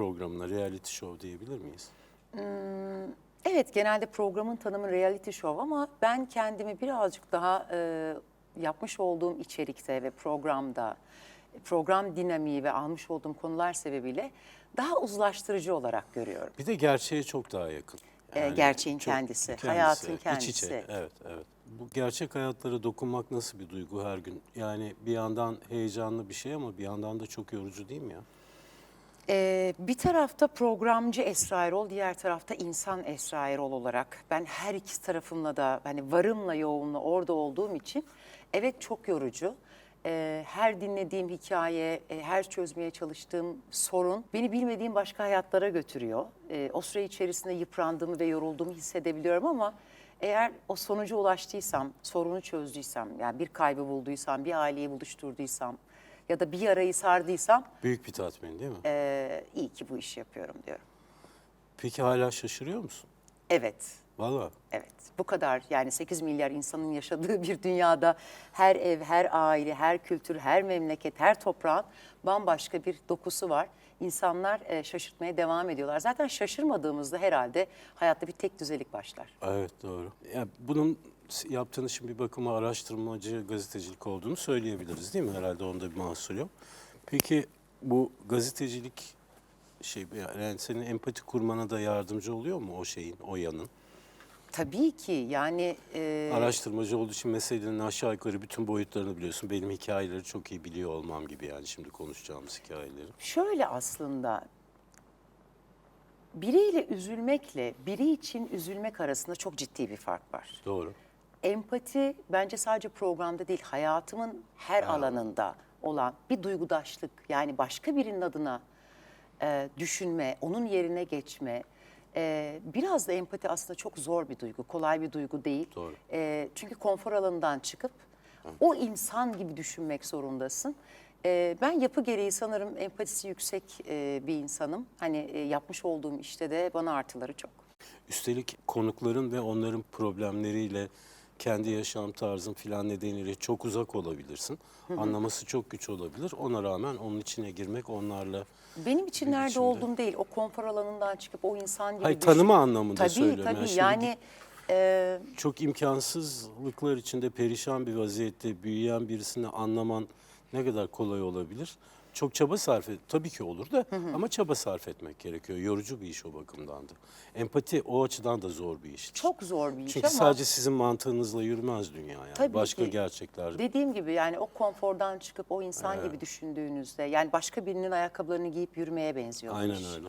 programına reality show diyebilir miyiz? Evet, genelde programın tanımı reality show ama ben kendimi birazcık daha e, yapmış olduğum içerikte ve programda, program dinamiği ve almış olduğum konular sebebiyle daha uzlaştırıcı olarak görüyorum. Bir de gerçeğe çok daha yakın. Ee, gerçeğin kendisi, hayatın iç kendisi. içe. Evet, evet. Bu gerçek hayatlara dokunmak nasıl bir duygu her gün? Yani bir yandan heyecanlı bir şey ama bir yandan da çok yorucu değil mi ya? Ee, bir tarafta programcı Esra Erol, diğer tarafta insan Esra Erol olarak ben her iki tarafımla da hani varımla yoğunla orada olduğum için evet çok yorucu. Ee, her dinlediğim hikaye, e, her çözmeye çalıştığım sorun beni bilmediğim başka hayatlara götürüyor. Ee, o süre içerisinde yıprandığımı ve yorulduğumu hissedebiliyorum ama eğer o sonuca ulaştıysam, sorunu çözdüysem, yani bir kaybı bulduysam, bir aileyi buluşturduysam ya da bir yarayı sardıysam Büyük bir tatmin değil mi? ee, iyi ki bu işi yapıyorum diyorum. Peki hala şaşırıyor musun? Evet, Vallahi. evet. Bu kadar yani 8 milyar insanın yaşadığı bir dünyada her ev, her aile, her kültür, her memleket, her toprağın bambaşka bir dokusu var. İnsanlar e, şaşırtmaya devam ediyorlar. Zaten şaşırmadığımızda herhalde hayatta bir tek düzelik başlar. Evet doğru. Ya bunun yaptığınız şimdi bir bakıma araştırmacı gazetecilik olduğunu söyleyebiliriz değil mi? Herhalde onda bir mahsur yok. Peki bu gazetecilik şey yani senin empati kurmana da yardımcı oluyor mu o şeyin, o yanın? Tabii ki yani e, Araştırmacı olduğu için meselenin aşağı yukarı bütün boyutlarını biliyorsun. Benim hikayeleri çok iyi biliyor olmam gibi yani şimdi konuşacağımız hikayeleri. Şöyle aslında biriyle üzülmekle biri için üzülmek arasında çok ciddi bir fark var. Doğru. Empati bence sadece programda değil hayatımın her alanında olan bir duygudaşlık. Yani başka birinin adına e, düşünme, onun yerine geçme. E, biraz da empati aslında çok zor bir duygu, kolay bir duygu değil. Doğru. E, çünkü konfor alanından çıkıp o insan gibi düşünmek zorundasın. E, ben yapı gereği sanırım empatisi yüksek e, bir insanım. Hani e, yapmış olduğum işte de bana artıları çok. Üstelik konukların ve onların problemleriyle kendi yaşam tarzın filan nedeniyle çok uzak olabilirsin. Anlaması çok güç olabilir. Ona rağmen onun içine girmek onlarla... Benim için nerede biçimde. olduğum değil, o konfor alanından çıkıp o insan gibi Hayır düşün- tanıma anlamında Tabii söylüyorum. tabii şimdi yani e, çok imkansızlıklar içinde perişan bir vaziyette büyüyen birisini anlaman ne kadar kolay olabilir? Çok çaba sarf et. Tabii ki olur da ama çaba sarf etmek gerekiyor. Yorucu bir iş o bakımdan da. Empati o açıdan da zor bir iş. çok zor bir iş Çünkü ama sadece sizin mantığınızla yürümez dünya yani. Tabii Başka ki. gerçekler. dediğim gibi yani o konfordan çıkıp o insan Evet. gibi düşündüğünüzde yani başka birinin ayakkabılarını giyip yürümeye benziyor Aynen öyle.